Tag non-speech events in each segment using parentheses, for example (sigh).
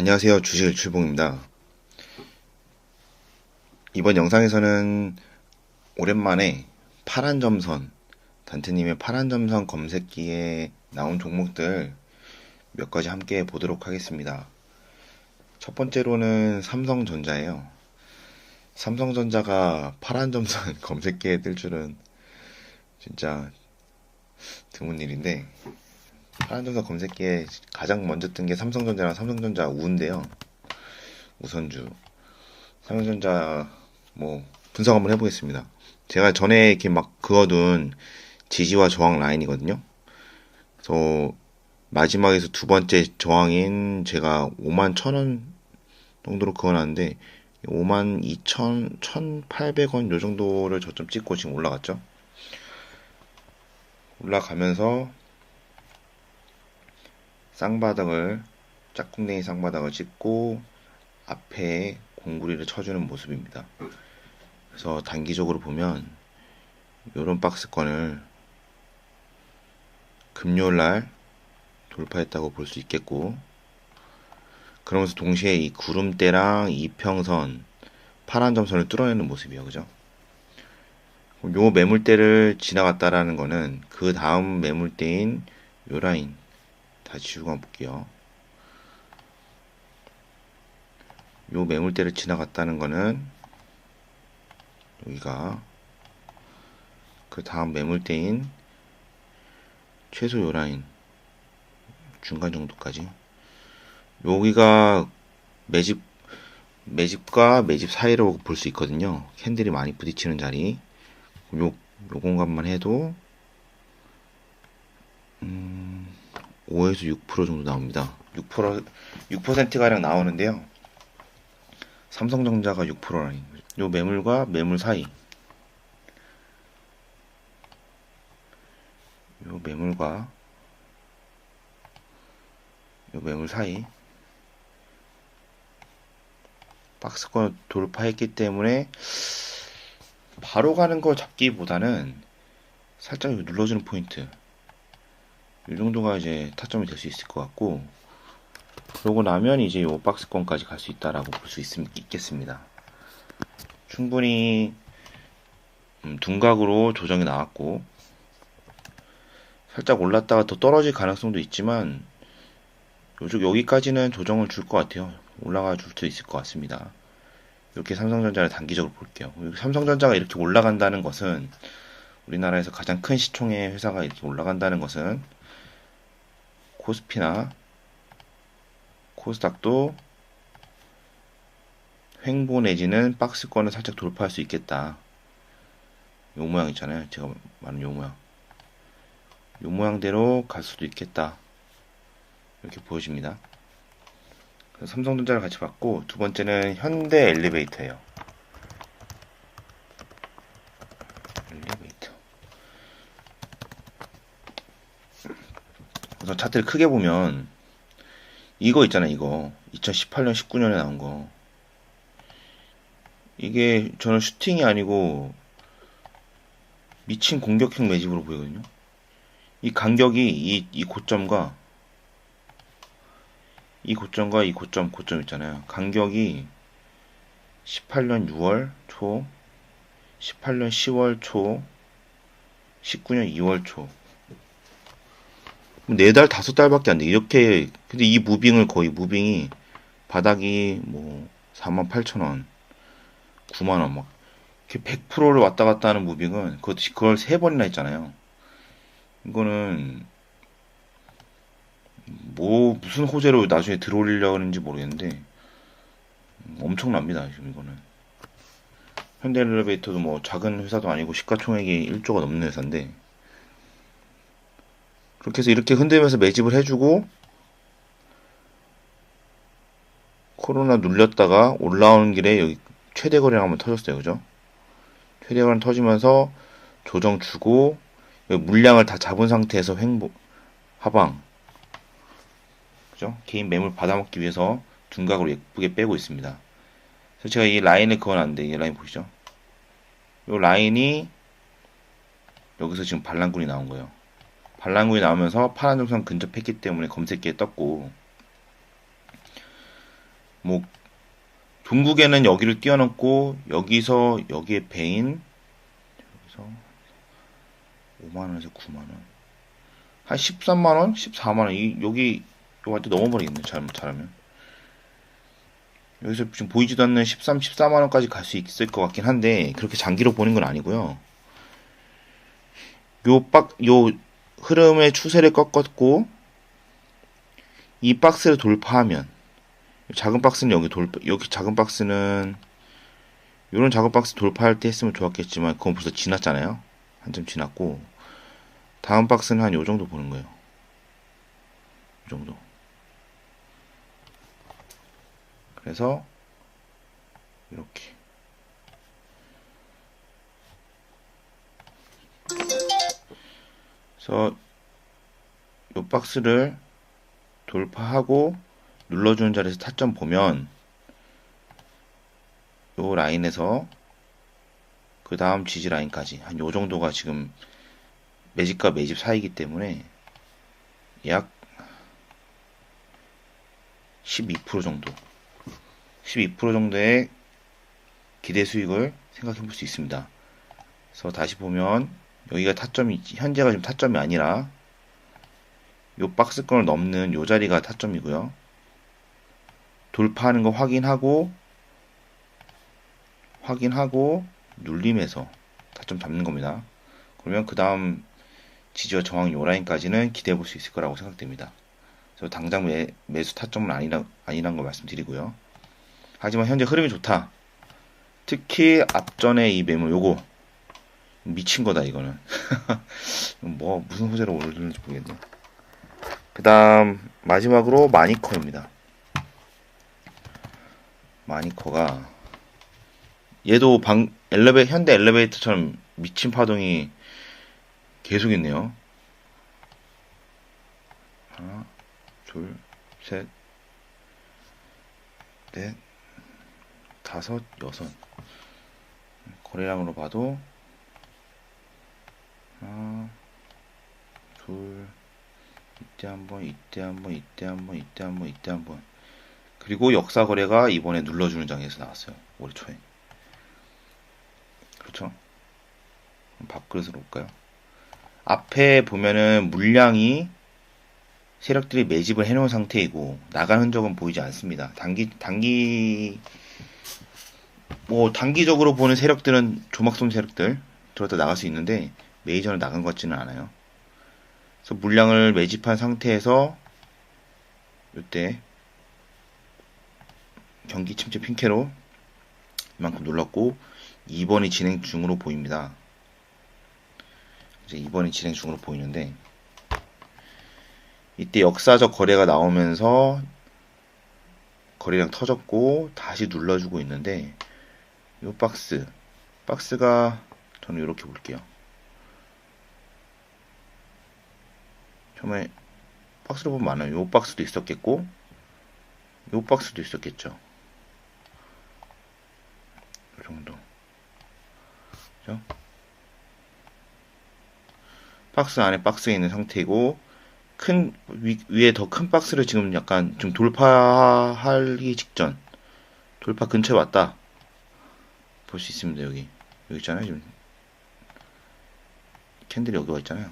안녕하세요. 주식일 출봉입니다. 이번 영상에서는 오랜만에 파란 점선, 단테님의 파란 점선 검색기에 나온 종목들 몇 가지 함께 보도록 하겠습니다. 첫 번째로는 삼성전자예요. 삼성전자가 파란 점선 (laughs) 검색기에 뜰 줄은 진짜 드문 일인데 파란점선 검색기에 가장 먼저 뜬 게 삼성전자랑 삼성전자 우인데요. 우선주. 삼성전자 뭐 분석 한번 해보겠습니다. 제가 전에 이렇게 막 그어둔 지지와 저항 라인이거든요. 그래서 마지막에서 두 번째 저항인 제가 5만 1천원 정도로 그어놨는데 5만 2천 1,800원 요 정도를 저점 찍고 지금 올라갔죠. 올라가면서 쌍바닥을 짝꿍댕이 쌍바닥을 찍고 앞에 공구리를 쳐주는 모습입니다. 그래서 단기적으로 보면 이런 박스권을 금요일날 돌파했다고 볼 수 있겠고 그러면서 동시에 이 구름대랑 이평선 파란 점선을 뚫어내는 모습이에요. 그죠? 요 매물대를 지나갔다라는 거는 그 다음 매물대인 요 라인 다시 한번 볼게요. 요 매물대를 지나갔다는 거는 여기가 그 다음 매물대인 최소 요 라인 중간 정도까지 여기가 매집 매집과 매집 사이로 볼 수 있거든요. 캔들이 많이 부딪히는 자리 요, 요 공간만 해도 음, 5에서 6% 정도 나옵니다. 6% 6%가량 나오는데요. 삼성전자가 6%라니. 요 매물과 매물 사이. 요 매물과 요 매물 사이. 박스권 돌파했기 때문에 바로 가는 거 잡기보다는 살짝 눌러주는 포인트 이 정도가 이제 타점이 될 수 있을 것 같고 그러고 나면 이제 요 박스권까지 갈 수 있다라고 볼 수 있겠습니다. 충분히 음, 둔각으로 조정이 나왔고 살짝 올랐다가 더 떨어질 가능성도 있지만 요쪽 여기까지는 조정을 줄 것 같아요. 올라가 줄 수 있을 것 같습니다. 이렇게 삼성전자를 단기적으로 볼게요. 삼성전자가 이렇게 올라간다는 것은 우리나라에서 가장 큰 시총의 회사가 이렇게 올라간다는 것은 코스피나 코스닥도 횡보 내지는 박스권을 살짝 돌파할 수 있겠다. 요 모양 있잖아요. 제가 말하는 요 모양. 요 모양대로 갈 수도 있겠다. 이렇게 보여집니다. 삼성전자를 같이 봤고 두 번째는 현대 엘리베이터예요. 엘리베이터. 우선 차트를 크게 보면 이거 있잖아요. 이거 2018년 19년에 나온 거. 이게 저는 슈팅이 아니고 미친 공격형 매집으로 보이거든요. 이 간격이 이, 이 고점과 이 고점과 이 고점, 고점 있잖아요. 간격이 18년 6월 초, 18년 10월 초, 19년 2월 초. 네 달, 다섯 달밖에 안 돼. 이렇게, 근데 이 무빙을 거의, 무빙이, 바닥이 뭐, 4만 8천 원, 9만 원, 막, 이렇게 100%를 왔다 갔다 하는 무빙은, 그것, 그걸 세 번이나 했잖아요. 이거는, 뭐 무슨 호재로 나중에 들어올리려고 하는지 모르겠는데 엄청납니다 지금 이거는 현대 엘리베이터도 뭐 작은 회사도 아니고 시가총액이 1조가 넘는 회사인데 그렇게 해서 이렇게 흔들면서 매집을 해주고 코로나 눌렸다가 올라오는 길에 여기 최대 거래량 한번 터졌어요 그죠 최대 거래량 터지면서 조정 주고 물량을 다 잡은 상태에서 횡보 하방 그죠? 개인 매물 받아먹기 위해서 둔각으로 예쁘게 빼고 있습니다. 그래서 제가 이 라인을 그어놨는데 이 라인 보시죠? 이 라인이 여기서 지금 반란군이 나온 거예요. 반란군이 나오면서 파란 점선 근접했기 때문에 검색기에 떴고 뭐 종국에는 여기를 뛰어넘고 여기서 여기에 배인 여기서 5만원에서 9만원. 한 13만원? 14만원. 이, 여기 요한테 넘어버리겠네 잘못 잘하면. 여기서 지금 보이지도 않는 13, 14만원까지 갈 수 있을 것 같긴 한데 그렇게 장기로 보는 건 아니고요. 요 박, 요 흐름의 추세를 꺾었고 이 박스를 돌파하면 작은 박스는 여기 돌 여기 작은 박스는 이런 작은 박스 돌파할 때 했으면 좋았겠지만 그건 벌써 지났잖아요. 한참 지났고 다음 박스는 한 요 정도 보는 거예요. 이 정도. 그래서 이렇게 그래서 요 박스를 돌파하고 눌러주는 자리에서 타점 보면 요 라인에서 그 다음 지지 라인까지 한 요 정도가 지금 매집과 매집 사이기 때문에 약 12% 정도 12% 정도의 기대 수익을 생각해 볼 수 있습니다. 그래서 다시 보면 여기가 타점이 현재가 지금 타점이 아니라 요 박스권을 넘는 요 자리가 타점이고요. 돌파하는 거 확인하고 확인하고 눌림에서 타점 잡는 겁니다. 그러면 그 다음 지지와 저항 요 라인까지는 기대해 볼 수 있을 거라고 생각됩니다. 그래서 당장 매, 매수 타점은 아니라, 아니란 거 말씀드리고요. 하지만 현재 흐름이 좋다. 특히 앞전에 이 매물 요거 미친 거다 이거는 (laughs) 뭐 무슨 소재로 오르는지 모르겠네. 그 다음 마지막으로 마니커입니다. 마니커가 얘도 방 엘리베 현대 엘리베이터처럼 미친 파동이 계속 있네요. 하나, 둘, 셋, 넷, 다섯, 여섯. 거래량으로 봐도 하나, 둘, 이때 한 번, 이때 한 번, 이때 한 번, 이때 한 번, 이때 한 번. 그리고 역사 거래가 이번에 눌러주는 장에서 나왔어요. 올해 초에. 그렇죠? 밥그릇으로 볼까요? 앞에 보면은 물량이 세력들이 매집을 해놓은 상태이고 나간 흔적은 보이지 않습니다. 단기 단기 뭐 단기적으로 보는 세력들은 조막솜 세력들 들어다 나갈 수 있는데 메이저는 나간 것 같지는 않아요. 그래서 물량을 매집한 상태에서 이때 경기 침체 핑케로 이만큼 눌렀고 2번이 진행 중으로 보입니다. 이제 2번이 진행 중으로 보이는데 이때 역사적 거래가 나오면서 거래량 터졌고 다시 눌러주고 있는데 이 박스 박스가 저는 이렇게 볼게요. 처음에 박스로 보면 많아요. 요 박스도 있었겠고 요 박스도 있었겠죠. 이 정도. 그죠? 박스 안에 박스에 있는 상태이고 큰 위, 위에 더 큰 박스를 지금 약간 좀 돌파하기 직전 돌파 근처에 왔다 볼 수 있습니다 여기 여기 있잖아요 지금 캔들이 여기 와 있잖아요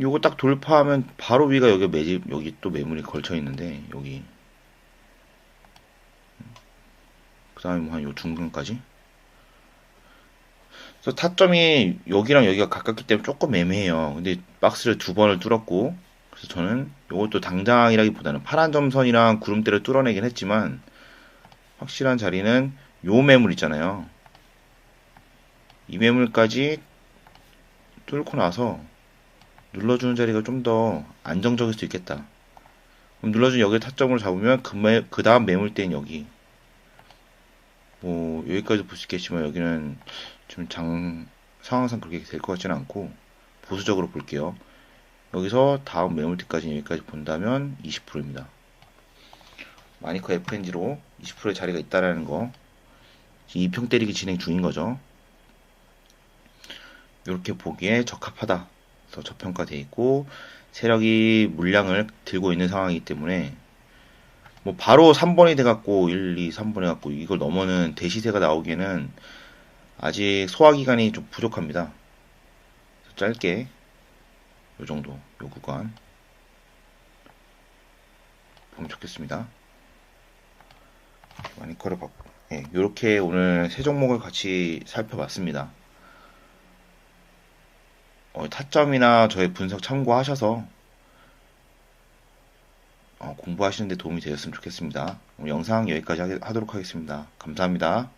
요거 딱 돌파하면 바로 위가 여기 매집 여기 또 매물이 걸쳐 있는데 여기. 그 다음에 뭐 한 요 중간까지? 그래서 타점이 여기랑 여기가 가깝기 때문에 조금 애매해요. 근데 박스를 두 번을 뚫었고 그래서 저는 요것도 당장이라기보다는 파란 점선이랑 구름대를 뚫어내긴 했지만 확실한 자리는 요 매물 있잖아요. 이 매물까지 뚫고 나서 눌러주는 자리가 좀 더 안정적일 수 있겠다. 그럼 눌러준 여기 타점을 잡으면 그, 매, 그 다음 매물대는 여기. 뭐, 여기까지 볼 수 있겠지만 여기는 좀 장, 상황상 그렇게 될 것 같지는 않고, 보수적으로 볼게요. 여기서 다음 매물대까지 여기까지 본다면 20%입니다. 마니커 FNG로 20%의 자리가 있다라는 거. 2평 때리기 진행 중인 거죠. 이렇게 보기에 적합하다. 그래서 저평가되어 있고 세력이 물량을 들고 있는 상황이기 때문에 뭐 바로 3번이 돼갖고 1, 2, 3번 해갖고 이걸 넘어는 대시세가 나오기에는 아직 소화 기간이 좀 부족합니다. 짧게 요 정도 요 구간 보면 좋겠습니다. 마니커를 받고 예, 이렇게 오늘 세 종목을 같이 살펴봤습니다. 어, 타점이나 저의 분석 참고하셔서 어, 공부하시는데 도움이 되었으면 좋겠습니다. 영상 여기까지 하, 하도록 하겠습니다. 감사합니다.